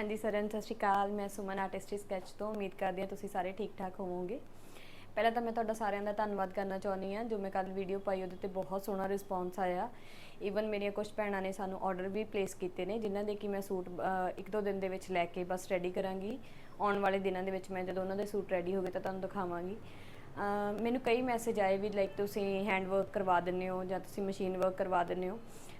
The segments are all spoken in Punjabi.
ਹਾਂਜੀ, ਸਰਨ, ਸਤਿ ਸ਼੍ਰੀ ਅਕਾਲ। ਮੈਂ ਸੁਮਨ, ਆਰਟਿਸਟ ਸਕੈਚ ਤੋਂ। ਉਮੀਦ ਕਰਦੀ ਹਾਂ ਤੁਸੀਂ ਸਾਰੇ ਠੀਕ ਠਾਕ ਹੋਵੋਗੇ। ਪਹਿਲਾਂ ਤਾਂ ਮੈਂ ਤੁਹਾਡਾ ਸਾਰਿਆਂ ਦਾ ਧੰਨਵਾਦ ਕਰਨਾ ਚਾਹੁੰਦੀ ਹਾਂ, ਜੋ ਮੈਂ ਕੱਲ ਵੀਡੀਓ ਪਾਈ, ਉਹਦੇ ਤੇ ਬਹੁਤ ਸੋਹਣਾ ਰਿਸਪੌਂਸ ਆਇਆ। ਈਵਨ ਮੇਰੀਆਂ ਕੁਝ ਭੈਣਾਂ ਨੇ ਸਾਨੂੰ ਆਰਡਰ ਵੀ ਪਲੇਸ ਕੀਤੇ ਨੇ, ਜਿਨ੍ਹਾਂ ਦੇ ਕਿ ਮੈਂ ਸੂਟ ਇੱਕ ਦੋ ਦਿਨ ਦੇ ਵਿੱਚ ਲੈ ਕੇ ਬਸ ਰੈਡੀ ਕਰਾਂਗੀ। ਆਉਣ ਵਾਲੇ ਦਿਨਾਂ ਦੇ ਵਿੱਚ ਮੈਂ ਜਦੋਂ ਉਹਨਾਂ ਦੇ ਸੂਟ ਰੈਡੀ ਹੋ ਗਏ ਤਾਂ ਤੁਹਾਨੂੰ ਦਿਖਾਵਾਂਗੀ। ਮੈਨੂੰ ਕਈ ਮੈਸੇਜ ਆਏ ਵੀ ਲਾਈਕ ਤੁਸੀਂ ਹੈਂਡ ਵਰਕ ਕਰਵਾ ਦਿੰਦੇ ਹੋ ਜਾਂ ਤੁਸੀਂ ਮਸ਼ੀਨ ਵਰਕ ਕਰਵਾ ਦਿੰਦੇ ਹੋ।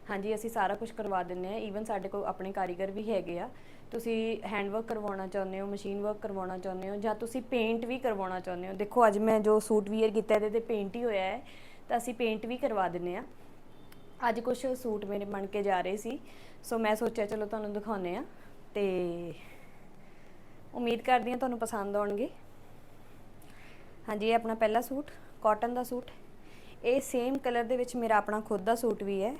ਹਾਂਜੀ, ਅਸੀਂ ਸਾਰਾ ਕੁਝ ਕਰਵਾ ਦਿੰਦੇ ਹਾਂ। ਈਵਨ ਸਾਡੇ ਕੋਲ ਆਪਣੇ ਕਾਰੀਗਰ ਵੀ ਹੈਗੇ ਆ। ਤੁਸੀਂ ਹੈਂਡ ਵਰਕ ਕਰਵਾਉਣਾ ਚਾਹੁੰਦੇ ਹੋ ਮਸ਼ੀਨ ਵਰਕ ਕਰਵਾਉਣਾ ਚਾਹੁੰਦੇ ਹੋ, ਜਾਂ ਤੁਸੀਂ ਪੇਂਟ ਵੀ ਕਰਵਾਉਣਾ ਚਾਹੁੰਦੇ ਹੋ? ਦੇਖੋ, ਅੱਜ ਮੈਂ ਜੋ ਸੂਟ ਵੀਅਰ ਕੀਤਾ, ਇਹਦੇ ਤੇ ਪੇਂਟ ਹੀ ਹੋਇਆ ਹੈ, ਤਾਂ ਅਸੀਂ ਪੇਂਟ ਵੀ ਕਰਵਾ ਦਿੰਦੇ ਆ ਅੱਜ ਕੁਝ ਸੂਟ ਮੇਰੇ ਬਣ ਕੇ ਜਾ ਰਹੇ ਸੀ। ਸੋ ਮੈਂ ਸੋਚਿਆ, ਚਲੋ ਤੁਹਾਨੂੰ ਦਿਖਾਉਂਦੇ ਆ ਤੇ ਉਮੀਦ ਕਰਦੀ ਹਾਂ ਤੁਹਾਨੂੰ ਪਸੰਦ ਆਉਣਗੇ। ਹਾਂਜੀ, ਇਹ ਆਪਣਾ ਪਹਿਲਾ ਸੂਟ ਕਾਟਨ ਦਾ ਸੂਟ। ਇਹ ਸੇਮ ਕਲਰ ਦੇ ਵਿੱਚ ਮੇਰਾ ਆਪਣਾ ਖੁਦ ਦਾ ਸੂਟ ਵੀ ਹੈ।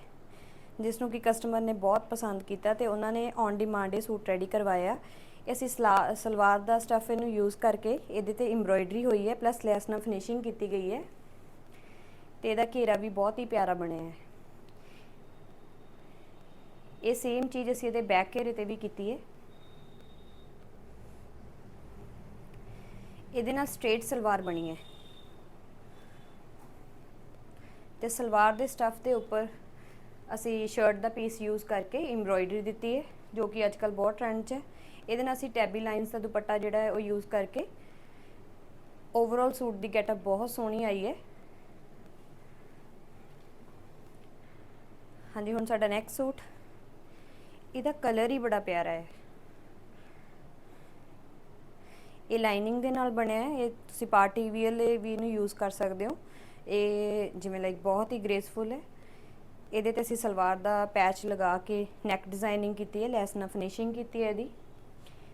ਜਿਸ ਨੂੰ ਕਿ ਕਸਟਮਰ ਨੇ ਬਹੁਤ ਪਸੰਦ ਕੀਤਾ ਤੇ ਉਹਨਾਂ ਨੇ ਔਨ ਡਿਮਾਂਡ ਇਹ ਸੂਟ ਰੈਡੀ ਕਰਵਾਇਆ। ਅਸੀਂ ਸਲਾ- ਸਲਵਾਰ ਦਾ ਸਟੱਫ ਇਹਨੂੰ ਯੂਜ਼ ਕਰਕੇ ਇਹਦੇ ਤੇ ਐਮਬ੍ਰੋਇਡਰੀ ਹੋਈ ਹੈ ਪਲੱਸ ਲੈਸ ਨਾਲ ਫਿਨਿਸ਼ਿੰਗ ਕੀਤੀ ਗਈ ਹੈ। ਤੇ ਇਹਦਾ ਘੇਰਾ ਵੀ ਬਹੁਤ ਹੀ ਪਿਆਰਾ ਬਣਿਆ ਹੈ। ਇਹ ਸੇਮ ਚੀਜ਼ ਅਸੀਂ ਇਹਦੇ ਬੈਕ ਘੇਰੇ ਤੇ ਵੀ ਕੀਤੀ ਹੈ। ਇਹਦੇ ਨਾਲ ਸਟ੍ਰੇਟ ਸਲਵਾਰ ਬਣੀ ਹੈ। ਤੇ ਸਲਵਾਰ ਦੇ ਸਟੱਫ ਦੇ ਉੱਪਰ ਅਸੀਂ ਸ਼ਰਟ ਦਾ ਪੀਸ ਯੂਜ਼ ਕਰਕੇ ਐਮਬ੍ਰੋਇਡਰੀ ਦਿੱਤੀ ਹੈ, ਜੋ ਕਿ ਅੱਜਕੱਲ ਬਹੁਤ ਟ੍ਰੈਂਡ 'ਚ ਹੈ। ਇਹਦੇ ਨਾਲ ਅਸੀਂ ਟੈਬੀ ਲਾਈਨਸ ਦਾ ਦੁਪੱਟਾ ਜਿਹੜਾ ਹੈ, ਉਹ ਯੂਜ਼ ਕਰਕੇ ਓਵਰਆਲ ਸੂਟ ਦੀ ਗੈਟਅਪ ਬਹੁਤ ਸੋਹਣੀ ਆਈ ਹੈ। ਹਾਂਜੀ, ਹੁਣ ਸਾਡਾ ਨੈਕਸਟ ਸੂਟ। ਇਹਦਾ ਕਲਰ ਹੀ ਬੜਾ ਪਿਆਰਾ ਹੈ। ਇਹ ਲਾਈਨਿੰਗ ਦੇ ਨਾਲ ਬਣਿਆ ਹੈ। ਇਹ ਤੁਸੀਂ ਪਾਰਟੀ ਵੀਅਰ ਲਈ ਵੀ ਇਹਨੂੰ ਯੂਜ਼ ਕਰ ਸਕਦੇ ਹੋ। ਇਹ ਜਿਵੇਂ ਲਾਈਕ ਬਹੁਤ ਹੀ ਗ੍ਰੇਸਫੁਲ ਹੈ। ਇਹਦੇ ਤੇ ਅਸੀਂ ਸਲਵਾਰ ਦਾ ਪੈਚ ਲਗਾ ਕੇ ਨੈਕ ਡਿਜ਼ਾਈਨਿੰਗ ਕੀਤੀ ਹੈ, ਲੈਸ ਨਾਲ ਫਿਨਿਸ਼ਿੰਗ ਕੀਤੀ ਹੈ ਇਹਦੀ।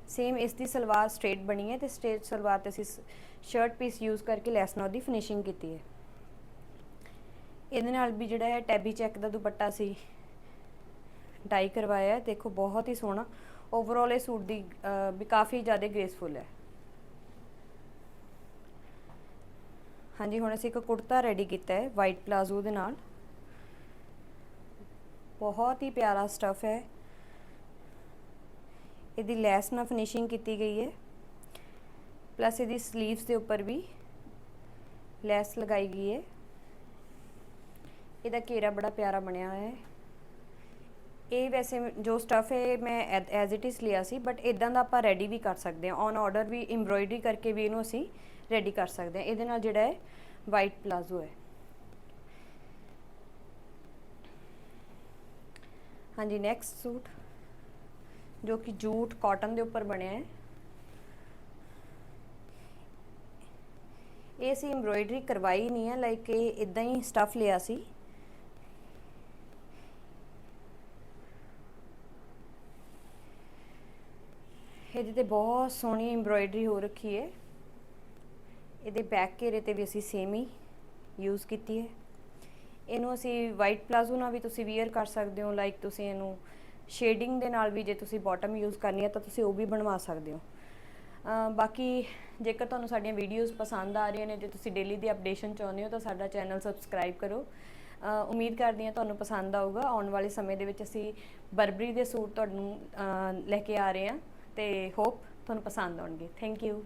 ਸੇਮ ਇਸ ਦੀ ਸਲਵਾਰ ਸਟ੍ਰੇਟ ਬਣੀ ਹੈ ਤੇ ਸਟ੍ਰੇਟ ਸਲਵਾਰ ਤੇ ਅਸੀਂ ਸ਼ਰਟ ਪੀਸ ਯੂਜ਼ ਕਰਕੇ ਲੈਸ ਨਾਲ ਉਹਦੀ ਫਿਨਿਸ਼ਿੰਗ ਕੀਤੀ ਹੈ। ਇਹਦੇ ਨਾਲ ਵੀ ਜਿਹੜਾ ਹੈ ਟੈਬੀ ਚੈੱਕ ਦਾ ਦੁਪੱਟਾ ਸੀ ਡਾਈ ਕਰਵਾਇਆ ਹੈ, ਦੇਖੋ ਬਹੁਤ ਹੀ ਸੋਹਣਾ। ਓਵਰਆਲ ਇਹ ਸੂਟ ਦੀ ਵੀ ਕਾਫੀ ਜ਼ਿਆਦਾ ਗ੍ਰੇਸਫੁਲ ਹੈ। ਹਾਂਜੀ, ਹੁਣ ਅਸੀਂ ਇੱਕ ਕੁੜਤਾ ਰੈਡੀ ਕੀਤਾ ਹੈ ਵਾਈਟ ਪਲਾਜ਼ੋ ਦੇ ਨਾਲ। ਬਹੁਤ ਹੀ ਪਿਆਰਾ ਸਟਫ ਹੈ। ਇਹਦੀ ਲੈਸ ਨਾਲ ਫਿਨਿਸ਼ਿੰਗ ਕੀਤੀ ਗਈ ਹੈ। ਪਲੱਸ ਇਹਦੀ 슬ੀਵਸ ਦੇ ਉੱਪਰ ਵੀ ਲੈਸ ਲਗਾਈ ਗਈ ਹੈ। ਇਹਦਾ ਘੇਰਾ ਬੜਾ ਪਿਆਰਾ ਬਣਿਆ ਹੋਇਆ ਹੈ। ਇਹ ਵੈਸੇ ਜੋ ਸਟਫ ਹੈ ਮੈਂ ਐਜ਼ ਇਟ ਇਜ਼ ਲਿਆ ਸੀ ਬਟ ਇਦਾਂ ਦਾ ਆਪਾਂ ਰੈਡੀ ਵੀ ਕਰ ਸਕਦੇ ਹਾਂ। ਔਨ ਆਰਡਰ ਵੀ ਐਮਬ੍ਰੋਇਡਰੀ ਕਰਕੇ ਵੀ ਇਹਨੂੰ ਅਸੀਂ ਰੈਡੀ ਕਰ ਸਕਦੇ ਹਾਂ। ਇਹਦੇ ਨਾਲ ਜਿਹੜਾ ਹੈ ਵਾਈਟ ਪਲਾਜ਼ੋ ਹੈ। ਹਾਂਜੀ ਨੈਕਸਟ ਸੂਟ, ਜੋ ਕਿ ਜੂਟ ਕਾਟਨ ਦੇ ਉੱਪਰ ਬਣਿਆ ਹੈ। ਇਹ ਸੀ ਐਮਬ੍ਰੋਇਡਰੀ ਕਰਵਾਈ ਨਹੀਂ ਹੈ ਲਾਈਕ ਇਹ ਇਦਾਂ ਹੀ ਸਟਫ ਲਿਆ ਸੀ। ਇਹਦੇ ਤੇ ਬਹੁਤ ਸੋਹਣੀ ਐਮਬ੍ਰੋਇਡਰੀ ਹੋ ਰੱਖੀ ਹੈ। ਇਹਦੇ ਬੈਕ ਘੇਰੇ ਤੇ ਵੀ ਅਸੀਂ ਸੇਮ ਹੀ ਯੂਜ਼ ਕੀਤੀ ਹੈ। ਇਹਨੂੰ ਅਸੀਂ ਵਾਈਟ ਪਲਾਜ਼ੋ ਨਾਲ ਵੀ ਤੁਸੀਂ ਵੇਅਰ ਕਰ ਸਕਦੇ ਹੋ ਲਾਈਕ ਤੁਸੀਂ ਇਹਨੂੰ ਸ਼ੇਡਿੰਗ ਦੇ ਨਾਲ ਵੀ ਜੇ ਤੁਸੀਂ ਬਾਟਮ ਯੂਜ਼ ਕਰਨੀ ਹੈ ਤਾਂ ਤੁਸੀਂ ਉਹ ਵੀ ਬਣਵਾ ਸਕਦੇ ਹੋ। ਬਾਕੀ ਜੇਕਰ ਤੁਹਾਨੂੰ ਸਾਡੀਆਂ ਵੀਡੀਓਜ਼ ਪਸੰਦ ਆ ਰਹੀਆਂ ਨੇ, ਜੇ ਤੁਸੀਂ ਡੇਲੀ ਦੀ ਅਪਡੇਸ਼ਨ ਚਾਹੁੰਦੇ ਹੋ ਤਾਂ ਸਾਡਾ ਚੈਨਲ ਸਬਸਕ੍ਰਾਈਬ ਕਰੋ। ਉਮੀਦ ਕਰਦੀ ਹਾਂ ਤੁਹਾਨੂੰ ਪਸੰਦ ਆਊਗਾ। ਆਉਣ ਵਾਲੇ ਸਮੇਂ ਦੇ ਵਿੱਚ ਅਸੀਂ ਬਰਬਰੀ ਦੇ ਸੂਟ ਤੁਹਾਨੂੰ ਲੈ ਕੇ ਆ ਰਹੇ ਹਾਂ ਤੇ ਹੋਪ ਤੁਹਾਨੂੰ ਪਸੰਦ ਆਉਣਗੇ। Thank you